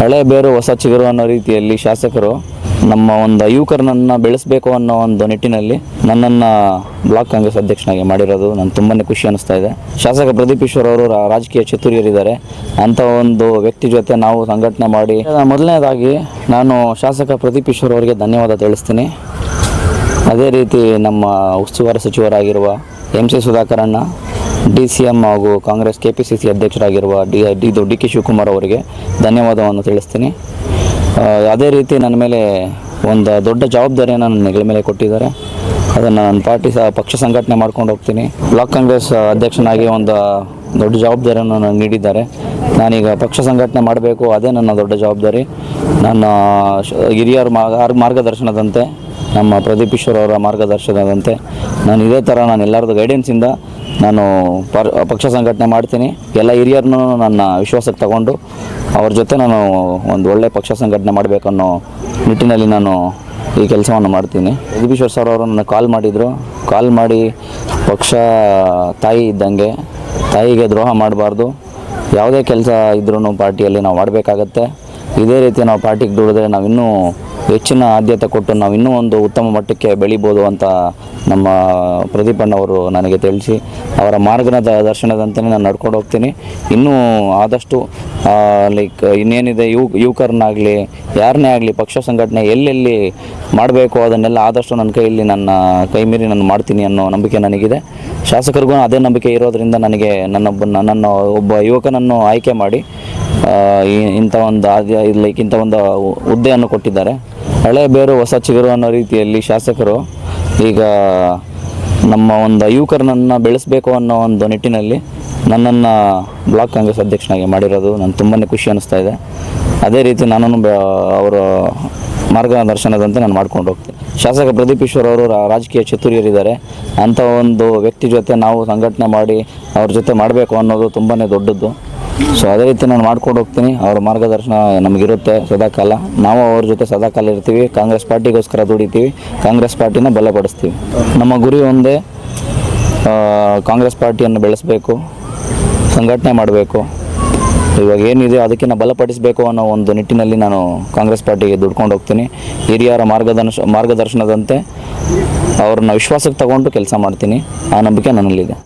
ಹಳೆ ಬೇರು ಹೊಸ ಚಿಗುರು ಅನ್ನೋ ರೀತಿಯಲ್ಲಿ ಶಾಸಕರು ನಮ್ಮ ಒಂದು ಯುವಕರನ್ನ ಬೆಳೆಸಬೇಕು ಅನ್ನೋ ಒಂದು ನಿಟ್ಟಿನಲ್ಲಿ ನನ್ನನ್ನು ಬ್ಲಾಕ್ ಕಾಂಗ್ರೆಸ್ ಅಧ್ಯಕ್ಷನಾಗಿ ಮಾಡಿರೋದು ನನಗೆ ತುಂಬಾ ಖುಷಿ ಅನಿಸ್ತಾ ಇದೆ. ಶಾಸಕ ಪ್ರದೀಪ್ ಈಶ್ವರ್ ಅವರು ರಾಜಕೀಯ ಚತುರ್ಯರಿದ್ದಾರೆ. ಅಂಥ ಒಂದು ವ್ಯಕ್ತಿ ಜೊತೆ ನಾವು ಸಂಘಟನೆ ಮಾಡಿ ಮೊದಲನೇದಾಗಿ ನಾನು ಶಾಸಕ ಪ್ರದೀಪ್ ಈಶ್ವರ್ ಅವರಿಗೆ ಧನ್ಯವಾದ ತಿಳಿಸ್ತೀನಿ. ಅದೇ ರೀತಿ ನಮ್ಮ ಉಸ್ತುವಾರಿ ಸಚಿವರಾಗಿರುವ ಎಂ ಸಿ ಸುಧಾಕರಣ್ಣ ಡಿ ಸಿ ಎಂ ಹಾಗೂ Congress K P C C ಅಧ್ಯಕ್ಷರಾಗಿರುವ D ಇದು ಡಿ ಕೆ ಶಿವಕುಮಾರ್ ಅವರಿಗೆ ಧನ್ಯವಾದವನ್ನು ತಿಳಿಸ್ತೀನಿ. ಅದೇ ರೀತಿ ನನ್ನ ಮೇಲೆ ಒಂದು ದೊಡ್ಡ ಜವಾಬ್ದಾರಿಯನ್ನು ನನ್ನ ನೆಗಳ ಮೇಲೆ ಕೊಟ್ಟಿದ್ದಾರೆ. ಅದನ್ನು ನನ್ನ ಪಾರ್ಟಿ ಸಹ ಪಕ್ಷ ಸಂಘಟನೆ ಮಾಡ್ಕೊಂಡು ಹೋಗ್ತೀನಿ. ಬ್ಲಾಕ್ ಕಾಂಗ್ರೆಸ್ ಅಧ್ಯಕ್ಷನಾಗಿ ಒಂದು ದೊಡ್ಡ ಜವಾಬ್ದಾರಿಯನ್ನು ನನಗೆ ನೀಡಿದ್ದಾರೆ. ನಾನೀಗ ಪಕ್ಷ ಸಂಘಟನೆ ಮಾಡಬೇಕು, ಅದೇ ನನ್ನ ದೊಡ್ಡ ಜವಾಬ್ದಾರಿ. ನನ್ನ ಹಿರಿಯರ ಮಾರ್ಗ, ಮಾರ್ಗದರ್ಶನದಂತೆ, ನಮ್ಮ ಪ್ರದೀಪ್ ಈಶ್ವರ್ ಅವರ ಮಾರ್ಗದರ್ಶನದಂತೆ, ನಾನು ಇದೇ ಥರ ನಾನು ಎಲ್ಲರದ್ದು ಗೈಡೆನ್ಸಿಂದ ನಾನು ಪಕ್ಷ ಸಂಘಟನೆ ಮಾಡ್ತೀನಿ. ಎಲ್ಲ ಹಿರಿಯರನ್ನು ನನ್ನ ವಿಶ್ವಾಸಕ್ಕೆ ತಗೊಂಡು ಅವ್ರ ಜೊತೆ ನಾನು ಒಂದು ಒಳ್ಳೆ ಪಕ್ಷ ಸಂಘಟನೆ ಮಾಡಬೇಕನ್ನೋ ನಿಟ್ಟಿನಲ್ಲಿ ನಾನು ಈ ಕೆಲಸವನ್ನು ಮಾಡ್ತೀನಿ. ಪ್ರದೀಪ್ ಸರ್ ಅವರು ನನ್ನ ಕಾಲ್ ಮಾಡಿದರು. ಕಾಲ್ ಮಾಡಿ ಪಕ್ಷ ತಾಯಿ ಇದ್ದಂಗೆ, ತಾಯಿಗೆ ದ್ರೋಹ ಮಾಡಬಾರ್ದು. ಯಾವುದೇ ಕೆಲಸ ಇದ್ರೂ ಪಾರ್ಟಿಯಲ್ಲಿ ನಾವು ಮಾಡಬೇಕಾಗತ್ತೆ. ಇದೇ ರೀತಿ ನಾವು ಪಾರ್ಟಿಗೆ ದುಡಿದ್ರೆ ನಾವು ಇನ್ನೂ ಹೆಚ್ಚಿನ ಆದ್ಯತೆ ಕೊಟ್ಟು ನಾವು ಇನ್ನೂ ಒಂದು ಉತ್ತಮ ಮಟ್ಟಕ್ಕೆ ಬೆಳಿಬೋದು ಅಂತ ನಮ್ಮ ಪ್ರದೀಪಣ್ಣವರು ನನಗೆ ತಿಳಿಸಿ, ಅವರ ಮಾರ್ಗದ ದರ್ಶನದಂತೆ ನಾನು ನಡ್ಕೊಂಡು ಹೋಗ್ತೀನಿ. ಇನ್ನೂ ಆದಷ್ಟು ಲೈಕ್ ಇನ್ನೇನಿದೆ ಯುವ ಯುವಕರನ್ನಾಗಲಿ ಯಾರನ್ನೇ ಆಗಲಿ, ಪಕ್ಷ ಸಂಘಟನೆ ಎಲ್ಲೆಲ್ಲಿ ಮಾಡಬೇಕು ಅದನ್ನೆಲ್ಲ ಆದಷ್ಟು ನನ್ನ ಕೈಯಲ್ಲಿ ನನ್ನ ಕೈ ಮೀರಿ ನಾನು ಮಾಡ್ತೀನಿ ಅನ್ನೋ ನಂಬಿಕೆ ನನಗಿದೆ. ಶಾಸಕರಿಗೂ ಅದೇ ನಂಬಿಕೆ ಇರೋದರಿಂದ ನನಗೆ ನನ್ನೊಬ್ಬ ನನ್ನ ಒಬ್ಬ ಯುವಕನನ್ನು ಆಯ್ಕೆ ಮಾಡಿ ಇಂಥ ಒಂದು ಆದ್ಯ ಲೈಕ್ ಇಂಥ ಒಂದು ಹುದ್ದೆಯನ್ನು ಕೊಟ್ಟಿದ್ದಾರೆ. ಹಳೆ ಬೇರು ಹೊಸ ಚಿಗುರು ಅನ್ನೋ ರೀತಿಯಲ್ಲಿ ಶಾಸಕರು ಈಗ ನಮ್ಮ ಒಂದು ಯುವಕರನ್ನ ಬೆಳೆಸಬೇಕು ಅನ್ನೋ ಒಂದು ನಿಟ್ಟಿನಲ್ಲಿ ನನ್ನನ್ನು ಬ್ಲಾಕ್ ಕಾಂಗ್ರೆಸ್ ಅಧ್ಯಕ್ಷನಾಗಿ ಮಾಡಿರೋದು ನಾನು ತುಂಬಾ ಖುಷಿ ಅನ್ನಿಸ್ತಾ ಇದೆ. ಅದೇ ರೀತಿ ನಾನು ಅವರ ಮಾರ್ಗದರ್ಶನದಂತೆ ನಾನು ಮಾಡ್ಕೊಂಡು ಹೋಗ್ತೀನಿ. ಶಾಸಕ ಪ್ರದೀಪ್ ಈಶ್ವರ್ ಅವರು ರಾಜಕೀಯ ಚತುರ್ಯರಿದ್ದಾರೆ. ಅಂಥ ಒಂದು ವ್ಯಕ್ತಿ ಜೊತೆ ನಾವು ಸಂಘಟನೆ ಮಾಡಿ ಅವ್ರ ಜೊತೆ ಮಾಡಬೇಕು ಅನ್ನೋದು ತುಂಬಾ ದೊಡ್ಡದ್ದು. ಸೊ ಅದೇ ರೀತಿ ನಾನು ಮಾಡ್ಕೊಂಡು ಹೋಗ್ತೀನಿ. ಅವ್ರ ಮಾರ್ಗದರ್ಶನ ನಮಗಿರುತ್ತೆ ಸದಾಕಾಲ. ನಾವು ಅವ್ರ ಜೊತೆ ಸದಾಕಾಲ ಇರ್ತೀವಿ. ಕಾಂಗ್ರೆಸ್ ಪಾರ್ಟಿಗೋಸ್ಕರ ದುಡಿತೀವಿ. ಕಾಂಗ್ರೆಸ್ ಪಾರ್ಟಿನ ಬಲಪಡಿಸ್ತೀವಿ. ನಮ್ಮ ಗುರಿ ಒಂದೇ ಕಾಂಗ್ರೆಸ್ ಪಾರ್ಟಿಯನ್ನು ಬೆಳೆಸಬೇಕು, ಸಂಘಟನೆ ಮಾಡಬೇಕು. ಇವಾಗ ಏನಿದೆ ಅದಕ್ಕಿಂತ ಬಲಪಡಿಸಬೇಕು ಅನ್ನೋ ಒಂದು ನಿಟ್ಟಿನಲ್ಲಿ ನಾನು ಕಾಂಗ್ರೆಸ್ ಪಾರ್ಟಿಗೆ ದುಡ್ಕೊಂಡು ಹೋಗ್ತೀನಿ. ಹಿರಿಯರ ಮಾರ್ಗದರ್ಶ, ಮಾರ್ಗದರ್ಶನದಂತೆ ಅವ್ರನ್ನ ವಿಶ್ವಾಸಕ್ಕೆ ತಗೊಂಡು ಕೆಲಸ ಮಾಡ್ತೀನಿ. ಆ ನಂಬಿಕೆ ನನ್ನಲ್ಲಿದೆ.